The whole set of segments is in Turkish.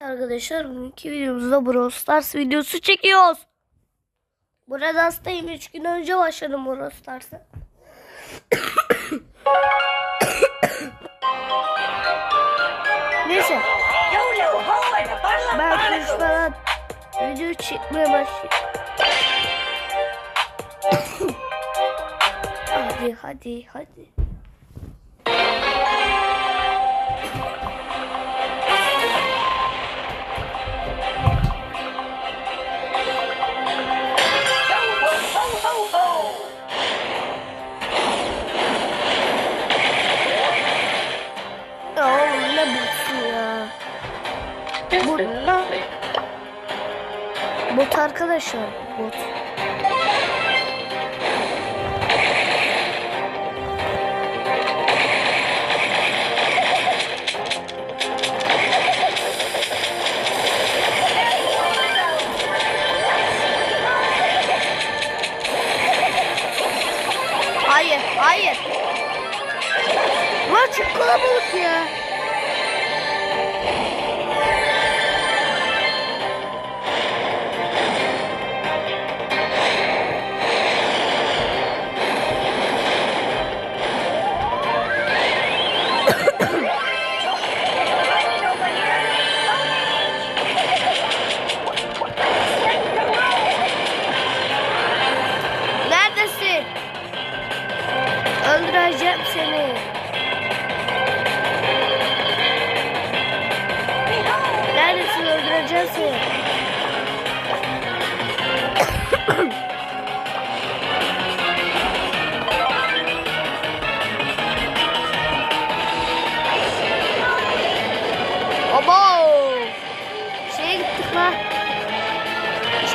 Arkadaşlar bugünkü videomuzda Brawl Stars videosu çekiyoruz. Burada hastayım 3 gün önce başladım Brawl Stars'a. Neyse ben konuşmadan video çekmeye başlayayım. hadi hadi hadi. Arkadaşlar bot. Hayır, hayır. Lan çok kalabalık ya.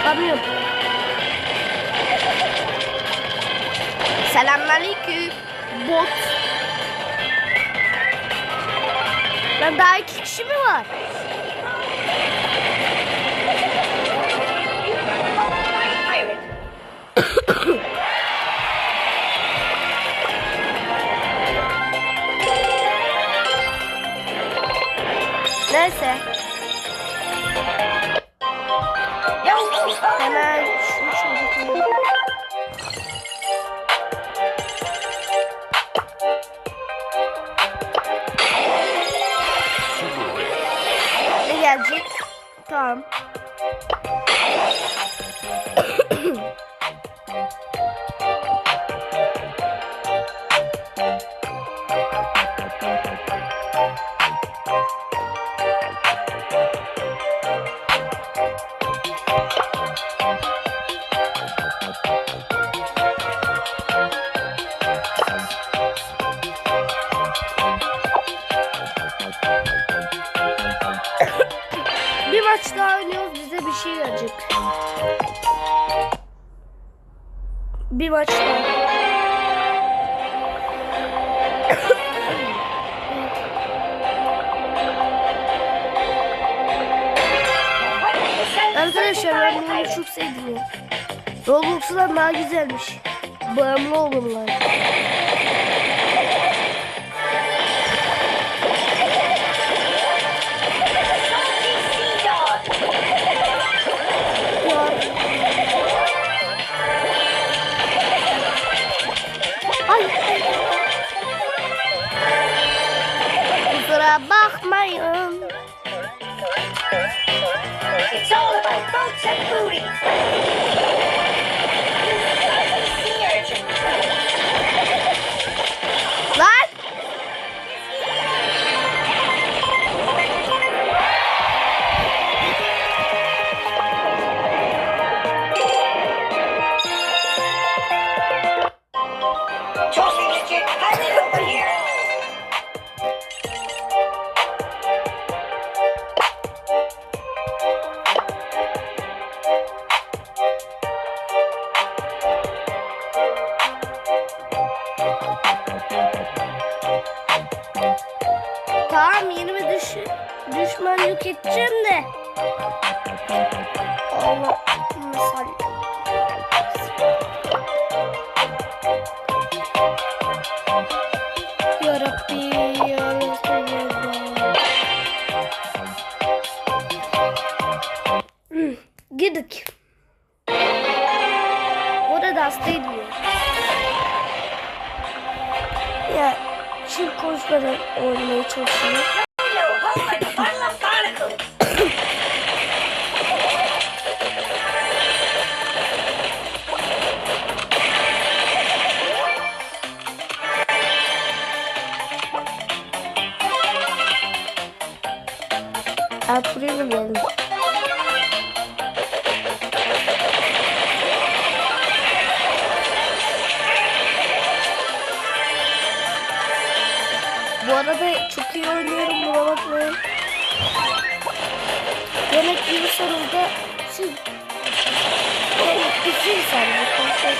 Çıkamıyorum. Selamünaleyküm. Bot. Lan daha iki kişi mi var? Hemen şöyle koyayım. Ne? Tamam. Bir maç daha. Arkadaşlar ben bunu çok sevdim ya. Roblox'dan daha güzelmiş. Bağımlı olurlar. Ultra Booty! Şimdi. Allah'ım salli. girdik. Orada da hastaydı ya. Ya şimdi konuşmadan oynamaya çalışıyorum. Arada çok iyi oynuyorum buna bakmayın. Yemek gibi sonunda siz yani bütün sadece konuşacağız.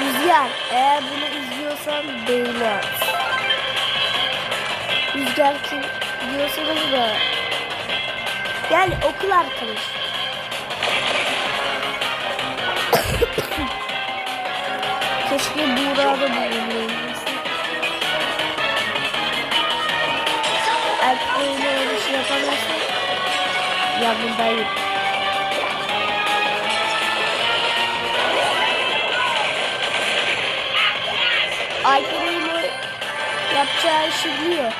Rüzgar eğer bunu izliyorsan beğeni at. Rüzgar kim diyorsanız da Gel okul arkadaş. Keşke Buğra da bulunmayız. Erkeğine öyle bir şey yapamazsın. Ya bundayım. Alperen'in yapacağı işi biliyor.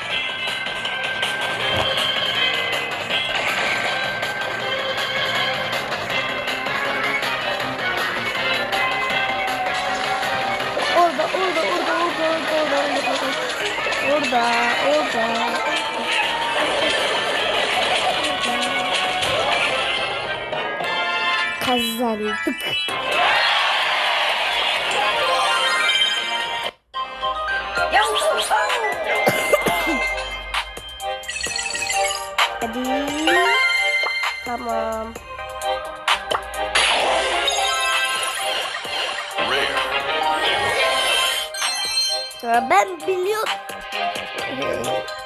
orada, orada. Kazandık. Hadi. Tamam. Ben biliyordum. right.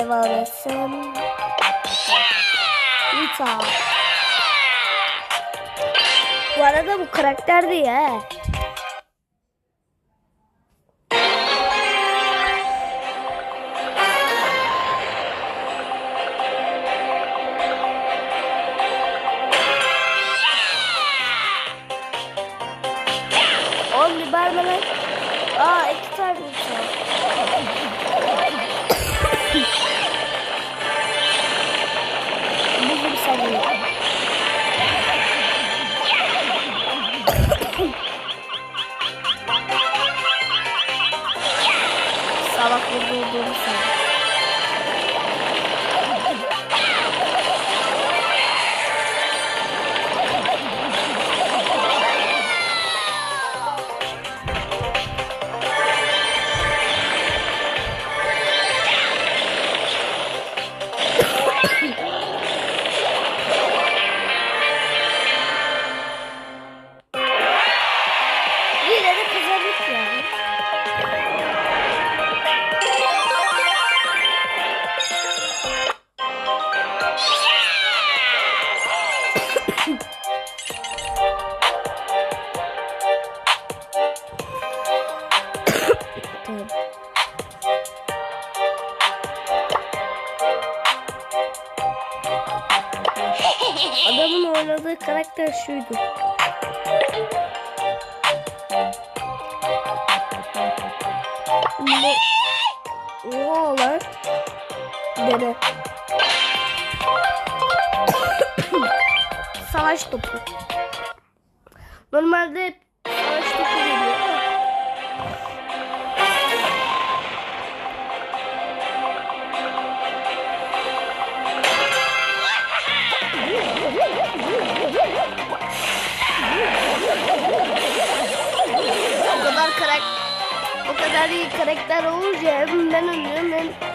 devam etsem? Nita. Bu arada bu karakter değil he. Oğlum bir barba lan. Aa karakter şuydu. Ne? Oha lan. Dede. Savaş topu. Normalde kadar iyi karakter olunca hem ben ölüyorum hem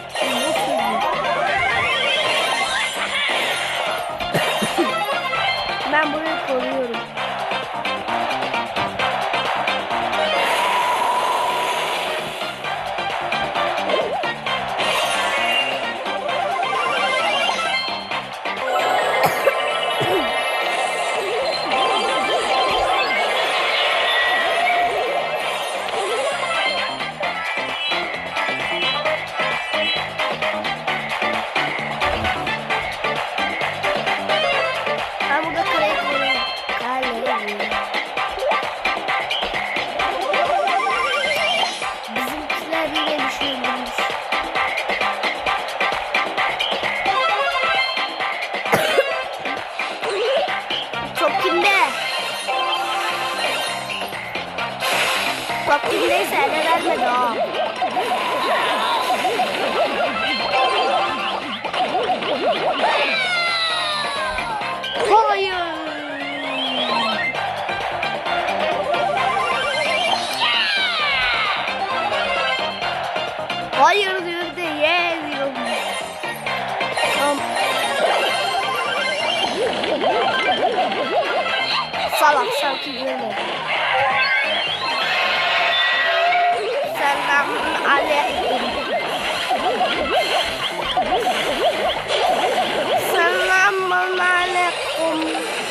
Um.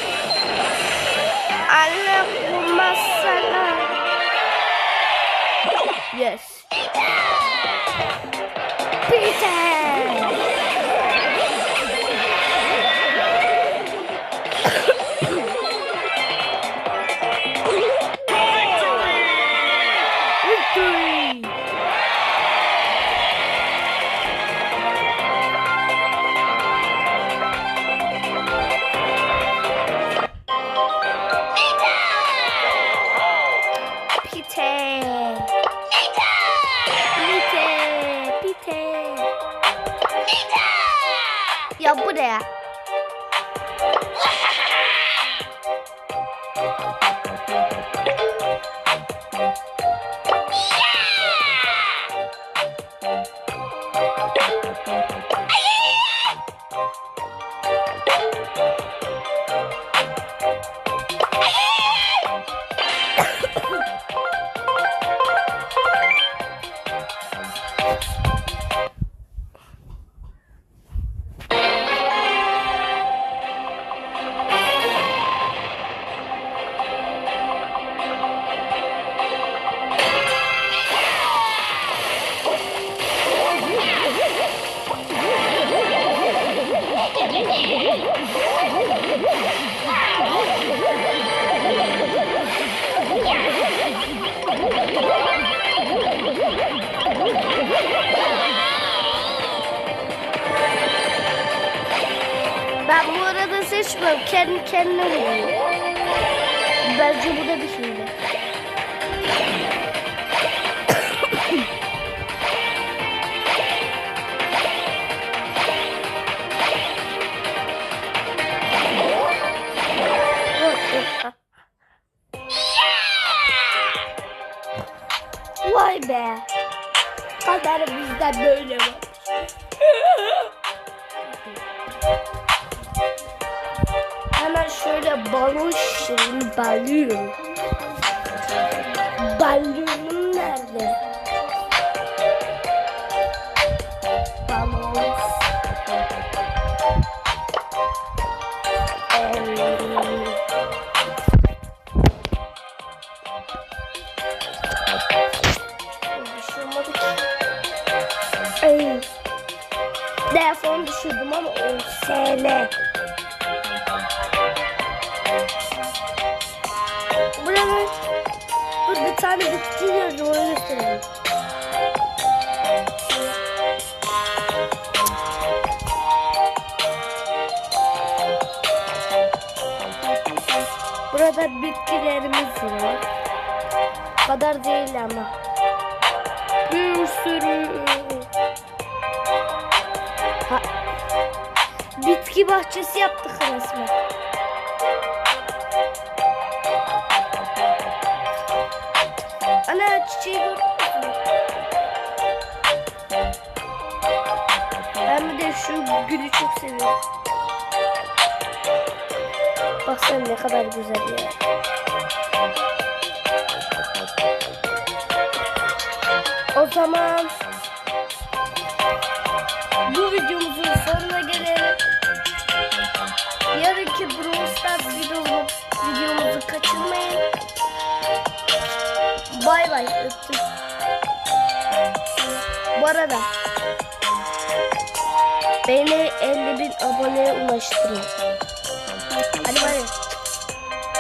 mükemmel oluyor. Bence bu da bir. Vay be. Kadar bizde böyle var. balon şeyini balıyor. Balıyor. gösterelim. Burada bitkilerimiz var. Kadar değil ama. Bir sürü ha. bitki bahçesi yaptık resmen. Ana çiçeği gördün mü? Ben de şu gülü çok seviyorum. Bak sen ne kadar güzel ya. O zaman bu videomuzun sonuna gelelim. Yarınki Brawl Stars videomu, videomuzu kaçırmayın. Bay bay öptüm. Bu arada beni 50 bin aboneye ulaştırın. Hadi bay.